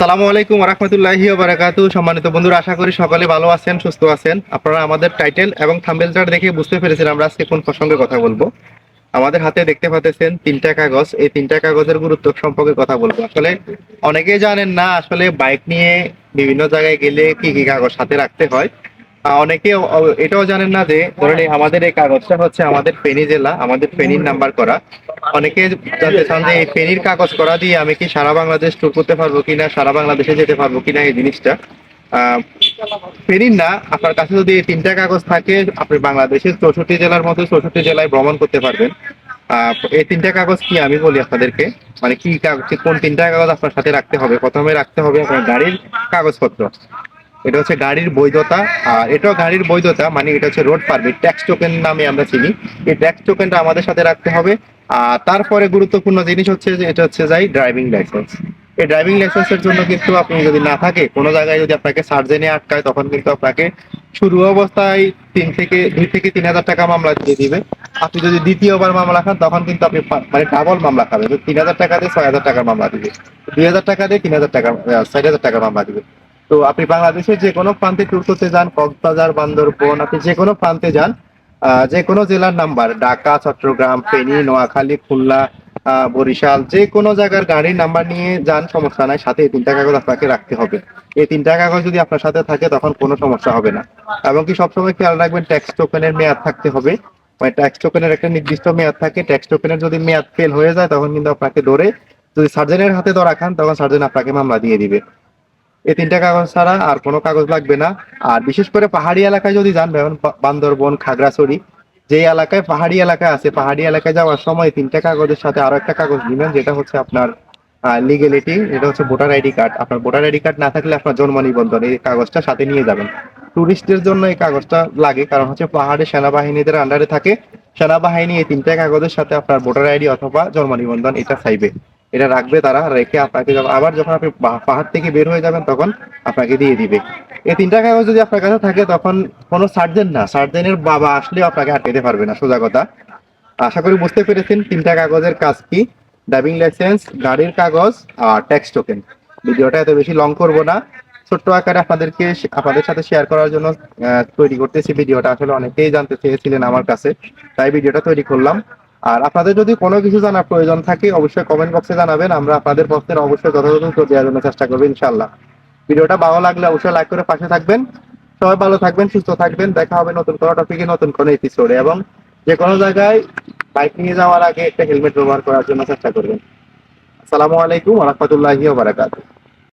সালামু আলাইকুম রহমতুল্লাহি বারাকাতু সম্মানিত বন্ধুরা, আশা করি সকলে ভালো আছেন, সুস্থ আছেন। আপনারা আমাদের টাইটেল এবং থাম্বেল চার্ট দেখে বুঝতে পেরেছেন আমরা আজকে কোন প্রসঙ্গে কথা বলব। আমাদের হাতে দেখতে পাচ্ছেন তিনটা কাগজ। এই তিনটা কাগজের গুরুত্ব সম্পর্কে কথা বলব। আসলে অনেকেই জানেন না, আসলে বাইক নিয়ে বিভিন্ন জায়গায় গেলে কি কি কাগজ হাতে রাখতে হয়। অনেকে এটাও জানেন না যে ধরেন আমাদের এই কাগজটা হচ্ছে আমাদের ফেনী জেলা, আমাদের ফেনীর নাম্বার করা। অনেকে জানতে চান যে এই ফেনীর কাগজ করা দিয়ে আমি কি সারা বাংলাদেশ ট্যুর করতে পারব কিনা, সারা বাংলাদেশে যেতে পারব কিনা এই জিনিসটা। ফেনীর না, আপনার কাছে যদি এই তিনটা কাগজ থাকে, আপনি বাংলাদেশের চৌষট্টি জেলার মধ্যে চৌষট্টি জেলায় ভ্রমণ করতে পারবেন। এই তিনটা কাগজ কি আমি বলি আপনাদেরকে? মানে কি কোন তিনটা কাগজ আপনার সাথে রাখতে হবে? প্রথমে রাখতে হবে আপনার গাড়ির কাগজপত্র। এটা হচ্ছে গাড়ির বৈধতা, আর এটাও গাড়ির বৈধতা মানে এটা হচ্ছে রোড পারমিট ট্যাক্স টোকেন নামে আমরা চিনি। এই ট্যাক্স টোকেনটা আমাদের সাথে রাখতে হবে। আর তারপরে গুরুত্বপূর্ণ জিনিস হচ্ছে যে, এটা হচ্ছে যাই ড্রাইভিং লাইসেন্স এই ড্রাইভিং লাইসেন্সের জন্য কিন্তু আপনি যদি না থাকে, কোনো জায়গায় যদি আপনাকে সার্জেনে আটকায়, তখন কিন্তু আপনাকে শুরু অবস্থায় তিন থেকে, দুই থেকে তিন হাজার টাকা মামলা দিয়ে দিবে। আপনি যদি দ্বিতীয়বার মামলা খান, তখন কিন্তু আপনি মানে ডাবল মামলা খাবেন। তিন হাজার টাকা দিয়ে ছয় হাজার টাকার মামলা দিবে। দুই হাজার টাকা দিয়ে তিন হাজার টাকা চার হাজার টাকার মামলা দিবে। তো আপনি বাংলাদেশের যে কোনো প্রান্তে ট্যুর করতে যান কক্সবাজার বান্দরবন আপনি যে কোনো প্রান্তে যান আহ, যে কোনো জেলার নাম্বার ঢাকা চট্টগ্রাম ফেনী নোয়াখালী খুলনা বরিশাল যে কোনো জায়গার গাড়ির নাম্বার নিয়ে যান সমস্যা নাই সাথে এই তিনটা কাগজ আপনাকে রাখতে হবে। এই তিনটা কাগজ যদি আপনার সাথে থাকে তখন কোনো সমস্যা হবে না। এবং কি সবসময় খেয়াল রাখবেন ট্যাক্স টোকেনের মেয়াদ থাকতে হবে। মানে ট্যাক্স টোকেনের একটা নির্দিষ্ট মেয়াদ থাকে ট্যাক্স টোকেনের যদি মেয়াদ ফেল হয়ে যায় তখন কিন্তু আপনাকে ধরে যদি সার্জেনের হাতে ধরা খান তখন সার্জেন আপনাকে মামলা দিয়ে দিবে। এই তিনটা কাগজ ছাড়া আর কোনো কাগজ লাগবে না। আর বিশেষ করে পাহাড়ি এলাকায় যদি যান, যেমন বান্দরবন, খাগড়াছড়ি যে এলাকায় পাহাড়ি এলাকা আছে, পাহাড়ি এলাকায় যাওয়ার সময় তিনটা কাগজের সাথে আরও একটা কাগজ নেবেন, যেটা হচ্ছে আপনার লিগেলিটি এটা হচ্ছে ভোটার আইডি কার্ড। আপনার ভোটার আইডি কার্ড না থাকলে আপনার জন্ম নিবন্ধন, এই কাগজটা সাথে নিয়ে যাবেন। টুরিস্টদের জন্য এই কাগজটা লাগে, কারণ হচ্ছে পাহাড়ে সেনাবাহিনীদের আন্ডারে থাকে। সেনাবাহিনী এই তিনটা কাগজের সাথে আপনার ভোটার আইডি অথবা জন্ম নিবন্ধন এটা চাইবে। এটা রাখবে তারা, রেখে আপনাকে আবার যখন আপনি পাহাড় থেকে বের হয়ে যাবেন তখন আপনাকে দিয়ে দিবে। এই তিনটা কাগজ যদি আপনার কাছে থাকে তখন কোনো সার্জেন না, সার্জেনের বাবা আসলেও আপনাকে আটকাতে পারবে না, সোজা কথা। আশা করি বুঝতে পেরেছেন তিনটা কাগজের কাজ কি। ড্রাইভিং লাইসেন্স, গাড়ির কাগজ, আর ট্যাক্স টোকেন। ভিডিওটা এত বেশি লং করব না। ছোট্ট আকারে আপনাদেরকে আপনাদের সাথে শেয়ার করার জন্য তৈরি করতেছি ভিডিওটা। আসলে অনেকেই জানতে চেয়েছিলেন আমার কাছে। তাই ভিডিওটা তৈরি করলাম। আর আপনাদের যদি কোনো কিছু জানার প্রয়োজন থাকে, অবশ্যই কমেন্ট বক্সে জানাবেন। আমরা আপনাদের প্রশ্নের অবশ্যই যথাযথ উত্তর দেওয়ার জন্য চেষ্টা করব ইনশাল্লাহ ভিডিওটা ভালো লাগলে অবশ্যই লাইক করে পাশে থাকবেন। সবাই ভালো থাকবেন, সুস্থ থাকবেন। দেখা হবে নতুন কোনো টপিকে নতুন কোনো এপিসোডে এবং যে কোনো জায়গায় বাইক নিয়ে যাওয়ার আগে একটা হেলমেট ব্যবহার করার জন্য চেষ্টা করবেন। আসসালামু আলাইকুম রহমতুল্লাহি বারাকাতুহ।